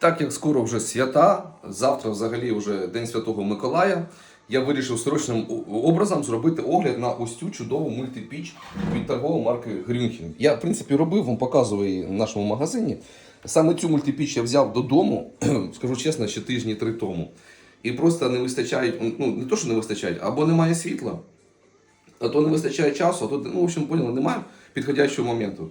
Так як скоро вже свята, завтра взагалі вже День Святого Миколая, я вирішив срочним образом зробити огляд на ось цю чудову мультипіч від торгової марки Грюнхен. Я, в принципі, робив, вам показував її в нашому магазині. Саме цю мультипіч я взяв додому, скажу чесно, ще тижні три тому. І просто не вистачає, ну не то, що не вистачає, або немає світла, а то не вистачає часу, а то, ну, в общем, поняли, немає підходящого моменту.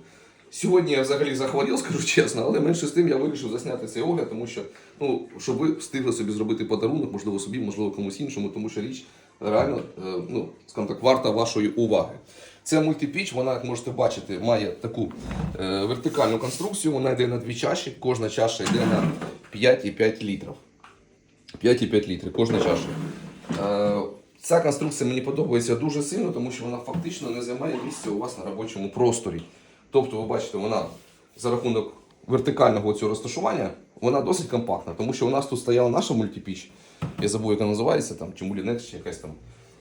Сьогодні я взагалі захворів, скажу чесно, але менше з тим я вирішив засняти цей огляд, тому що, ну, щоб ви встигли собі зробити подарунок, можливо, собі, можливо, комусь іншому, тому що річ реально, е, ну, скажімо так, варта вашої уваги. Ця мультипіч, вона, як можете бачити, має таку е, вертикальну конструкцію, вона йде на дві чаші, кожна чаша йде на 5,5 літрів. 5,5 літрів, кожна чаша. Е, Ця конструкція мені подобається дуже сильно, тому що вона фактично не займає місця у вас на робочому просторі. Тобто, ви бачите, вона за рахунок вертикального цього розташування, вона досить компактна, тому що у нас тут стояла наша мультипіч, я забув, яка називається, там, чи Мулінекс, чи якась там.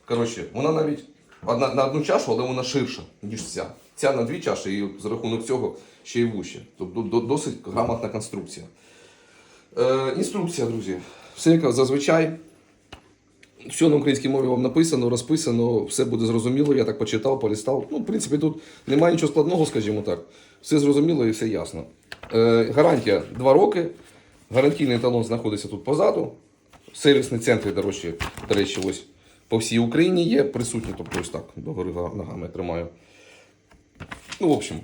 Коротше, вона навіть одна, на одну чашу, але вона ширша, ніж ця. Ця на дві чаші, і за рахунок цього ще й вуще. Тобто досить грамотна конструкція. Е, інструкція, друзі. Все як зазвичай. Все на українській мові вам написано, розписано, все буде зрозуміло, я так почитав, полістав. Ну, в принципі, тут немає нічого складного, скажімо так. Все зрозуміло і все ясно. Е, гарантія 2 роки. Гарантійний талон знаходиться тут позаду. Сервісні центри, до речі, до речі, ось по всій Україні є присутні, тобто ось так, догори ногами тримаю. Ну, в общем,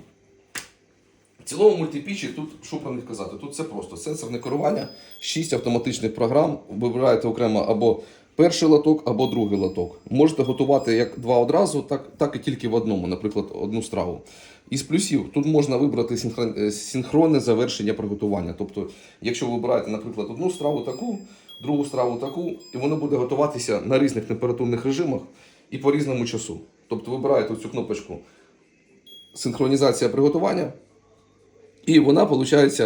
в цілому мультипічі тут, що про них казати, тут все просто. Сенсорне керування, 6 автоматичних програм. Вибираєте окремо або перший лоток, або другий лоток. Можете готувати як два одразу, так, так і тільки в одному, наприклад, одну страву. Із плюсів тут можна вибрати е, синхронне завершення приготування. Тобто, якщо ви вибираєте, наприклад, одну страву таку, другу страву таку, і воно буде готуватися на різних температурних режимах і по різному часу. Тобто вибираєте цю кнопочку синхронізація приготування. І вона, виходить,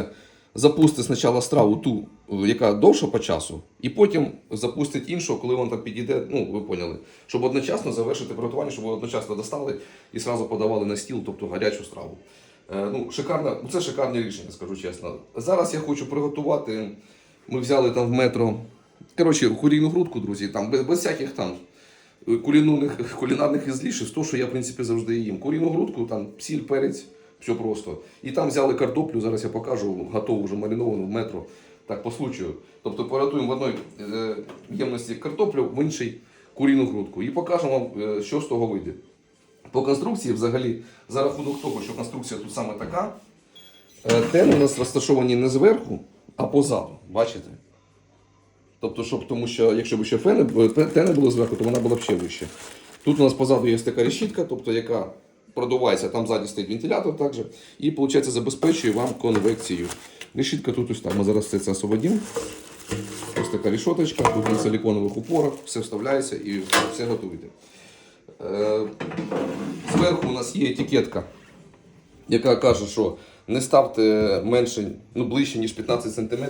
запустить спочатку страву ту, е, яка довша по часу, і потім запустить іншу, коли вона там підійде, ну ви поняли, щоб одночасно завершити приготування, щоб одночасно достали і одразу подавали на стіл, тобто гарячу страву. Е, ну, шикарне, ну, це шикарне рішення, скажу чесно. Зараз я хочу приготувати. Ми взяли там в метро. Коротше, курійну грудку, друзі, там без, без всяких там е, кулінарних, кулінарних ізлішів, то, що я, в принципі, завжди їм. Курійну грудку, там сіль, перець, все просто. І там взяли картоплю, зараз я покажу, готову вже мариновану в метро. Так, по случаю. Тобто порятуємо в одній е, ємності картоплю, в іншій курійну грудку. І покажемо вам, е, що з того вийде. По конструкції, взагалі, за рахунок того, що конструкція тут саме така, е, тени у нас розташовані не зверху, а позаду. Бачите? Тобто, щоб, тому що якщо б ще фени, е, тени були зверху, то вона була б ще вище. Тут у нас позаду є така решітка, тобто, яка продувається, там ззаді стоїть вентилятор також, і виходить, забезпечує вам конвекцію. Решітка тут ось так, ми зараз все це освободимо. Ось така рішоточка, тут на силіконових упорах, все вставляється і все готуєте. Е, Зверху у нас є етикетка, яка каже, що не ставте менше, ну ближче, ніж 15 см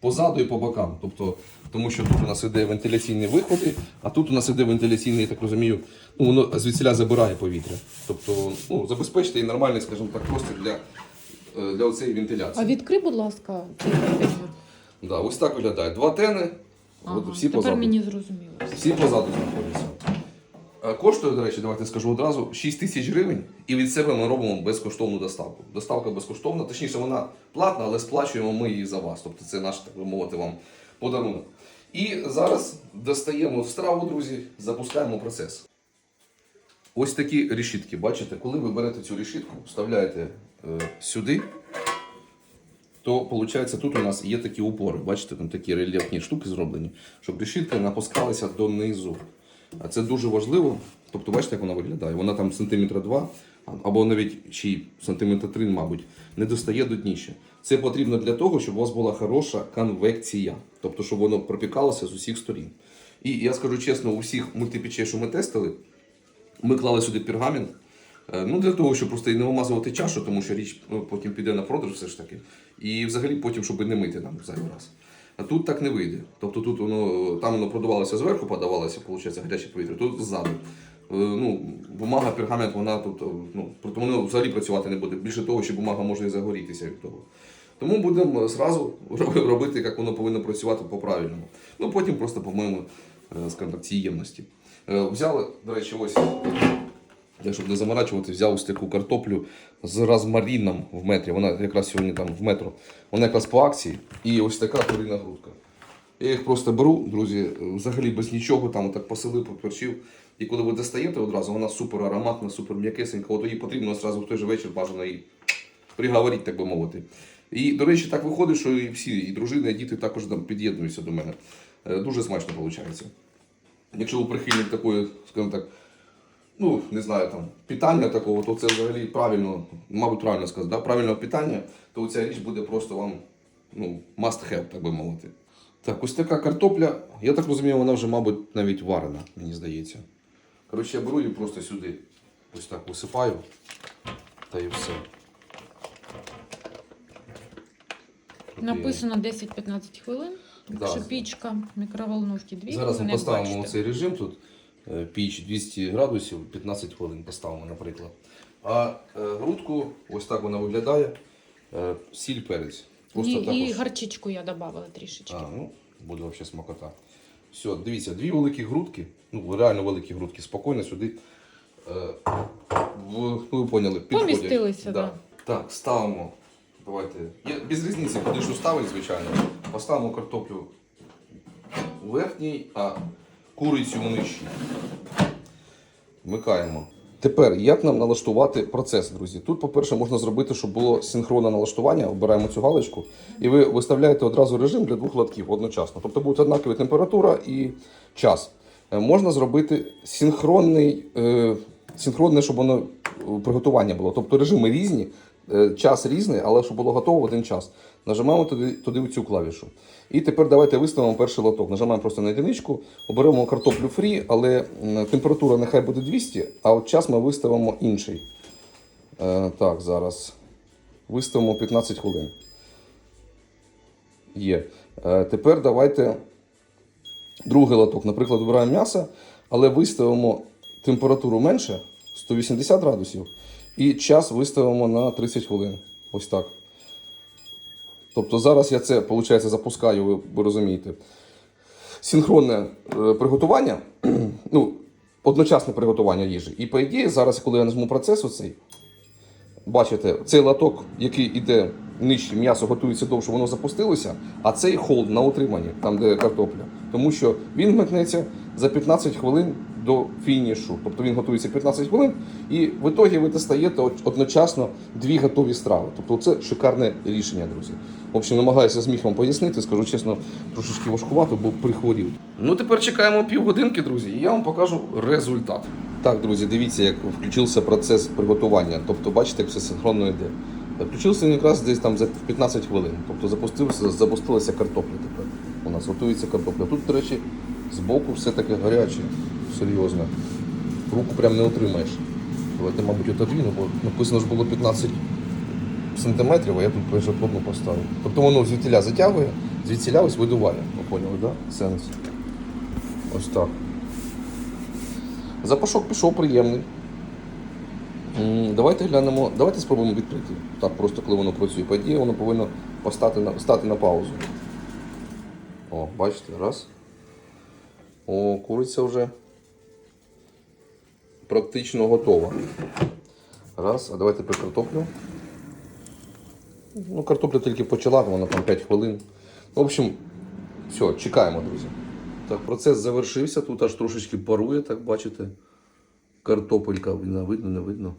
позаду і по бокам. Тобто, тому що тут у нас іде вентиляційні виходи, а тут у нас іде вентиляційний, я так розумію, ну воно звідсіля забирає повітря. Тобто, ну, забезпечте і нормальний, скажімо так, простір для, е, для цієї вентиляції. А відкрий, будь ласка, цей. Да, ось так виглядає. Два тени, Ага, от всі Тепер позаду. мені зрозуміло. Всі позаду знаходяться. Е, Коштує, до речі, давайте скажу одразу, 6 тисяч гривень, і від себе ми робимо безкоштовну доставку. Доставка безкоштовна, точніше, вона платна, але сплачуємо ми її за вас. Тобто це наш, так би мовити, вам подарунок. І зараз достаємо страву, друзі, запускаємо процес. Ось такі решітки, бачите, коли ви берете цю решітку, вставляєте е, сюди, то виходить, тут у нас є такі упори. Бачите, там такі рельєфні штуки зроблені, щоб решітки напускалися донизу. А це дуже важливо. Тобто, бачите, як вона виглядає? Вона там сантиметра два, або навіть чи сантиметра три, мабуть, не достає до дніща. Це потрібно для того, щоб у вас була хороша конвекція, тобто, щоб воно пропікалося з усіх сторін. І я скажу чесно, у всіх мультипечей, що ми тестили, ми клали сюди пергамент. е, Ну, для того, щоб просто і не вимазувати чашу, тому що річ ну, потім піде на продаж все ж таки. І взагалі потім, щоб не мити нам зайвий раз. А тут так не вийде. Тобто тут воно там воно продавалося зверху, подавалося, виходить, гаряче повітря, тут ззаду. Е, Ну, бумага, пергамент, вона тут, е, ну, проти воно взагалі працювати не буде. Більше того, що бумага може і загорітися від того. Тому будемо зразу робити, як воно повинно працювати по-правильному. Ну потім просто помиємо, е, скажімо так, ці ємності. Взяли, до речі, ось я щоб не заморачувати, взяв ось таку картоплю з розмаріном в метрі. Вона якраз сьогодні там в метро. Вона якраз по акції. І ось така курина грудка. Я їх просто беру, друзі, взагалі без нічого, там так посилив, поперчив. І коли ви достаєте одразу, вона супер ароматна, супер м'якесенька. От її потрібно одразу в той же вечір бажано її приговорити, так би мовити. І, до речі, так виходить, що і всі, і дружини, і діти також там під'єднуються до мене. Е, Дуже смачно виходить. Якщо ви прихильник такої, скажімо так, ну, не знаю, там, питання такого, то це взагалі правильно, мабуть, правильно сказати, да? правильного питання, то ця річ буде просто вам ну, must have, так би мовити. Так, ось така картопля, я так розумію, вона вже, мабуть, навіть варена, мені здається. Коротше, я беру її просто сюди. Ось так висипаю. Та і все. Написано 10-15 хвилин. Да. Якщо пічка, мікроволновки 2 Зараз ми поставимо цей режим тут. Е, Піч 200 градусів, 15 хвилин поставимо, наприклад. А е, грудку, ось так вона виглядає. Е, Сіль перець. Просто І, і гарчичку я додавала трішечки. А, ну, буде взагалі смакота. Все, дивіться, дві великі грудки, ну реально великі грудки, спокійно сюди. В, ну, ви поняли. Помістилися, да. Так, ставимо. Давайте. Є, без різниці, куди що ставить, звичайно. Поставимо картоплю у верхній, а курицю нижчій. Вмикаємо. Тепер, як нам налаштувати процес, друзі? Тут, по-перше, можна зробити, щоб було синхронне налаштування. Обираємо цю галочку, і ви виставляєте одразу режим для двох лотків одночасно. Тобто буде однакова температура і час. Е, Можна зробити синхронний, е, синхронне, щоб воно е, приготування було. Тобто режими різні, час різний, але щоб було готово в один час. Нажимаємо туди, туди цю клавішу. І тепер давайте виставимо перший лоток. Нажимаємо просто на одиничку, оберемо картоплю фрі, але температура нехай буде 200, а от час ми виставимо інший. Е, так, зараз. Виставимо 15 хвилин. Є. Е, тепер давайте другий лоток. Наприклад, вибираємо м'ясо, але виставимо температуру менше 180 градусів. І час виставимо на 30 хвилин. Ось так. Тобто зараз я це, виходить, запускаю, ви, ви розумієте. Синхронне е, приготування, ну, одночасне приготування їжі. І по ідеї, зараз, коли я нажму процес оцей, бачите, цей латок, який іде нижче, м'ясо готується довше, воно запустилося, а цей холд на утриманні, там де картопля. Тому що він вмикнеться за 15 хвилин до фінішу. Тобто він готується 15 хвилин, і в ітогі ви достаєте одночасно дві готові страви. Тобто це шикарне рішення, друзі. В общем, намагаюся зміг вам пояснити, скажу чесно, трошечки важкувато, бо прихворів. Ну тепер чекаємо півгодинки, друзі, і я вам покажу результат. Так, друзі, дивіться, як включився процес приготування. Тобто, бачите, як все синхронно йде. Включився він якраз десь там за 15 хвилин. Тобто запустився, запустилася картопля тепер. У нас готується картопля. Тут, до речі, збоку все таке гаряче, серйозно. Руку прям не отримаєш. Давайте, мабуть, отодвіну, бо написано ж було 15 сантиметрів, а я тут перше пробну поставив. Тобто воно звідтіля затягує, звідсіля ось видуває. Ви поняли? Да? Сенс. Ось так. Запашок пішов приємний. Давайте глянемо, давайте спробуємо відкрити. Так, просто коли воно працює. По ідеї, воно повинно постати на, стати на паузу. О, бачите, раз. О, куриця вже практично готова. Раз, а давайте про картоплю. Ну, картопля тільки почала, вона там 5 хвилин. В общем, все, чекаємо, друзі. Так, процес завершився, тут аж трошечки парує, так бачите. Картопелька, видно, не видно.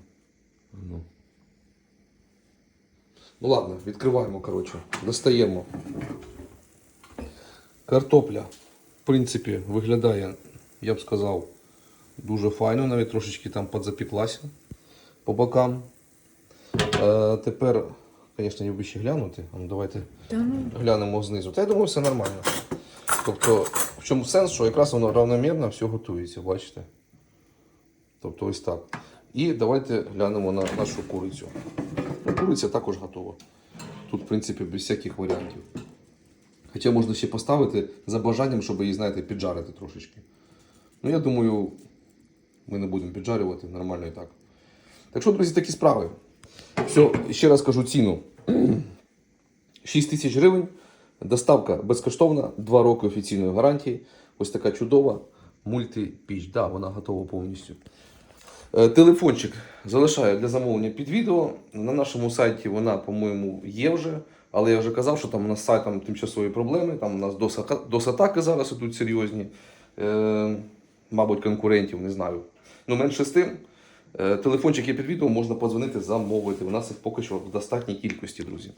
Ну. ну ладно, відкриваємо, коротше. Достаємо. Картопля, в принципі, виглядає, я б сказав, дуже файно, навіть трошечки там підзапіклася по бокам. Е, тепер, звісно, я б ще глянути. Ну, давайте ну, глянемо знизу. Та я думаю, все нормально. Тобто, в чому сенс, що якраз воно равномірно все готується, бачите? Тобто ось так. І давайте глянемо на нашу курицю. Ну, куриця також готова. Тут, в принципі, без всяких варіантів. Хоча можна ще поставити за бажанням, щоб її, знаєте, піджарити трошечки. Ну, я думаю, ми не будемо піджарювати, нормально і так. Так що, друзі, такі справи. Все, ще раз кажу ціну. 6 тисяч гривень. Доставка безкоштовна, 2 роки офіційної гарантії. Ось така чудова мультипіч. Да, вона готова повністю. Е, Телефончик залишаю для замовлення під відео. На нашому сайті вона, по-моєму, є вже. Але я вже казав, що там у нас з сайтом тимчасові проблеми. Там у нас дос- досатаки зараз ідуть серйозні. Е, мабуть, конкурентів, не знаю. Ну, менше з тим. Е, Телефончик є під відео, можна подзвонити, замовити. У нас їх поки що в достатній кількості, друзі.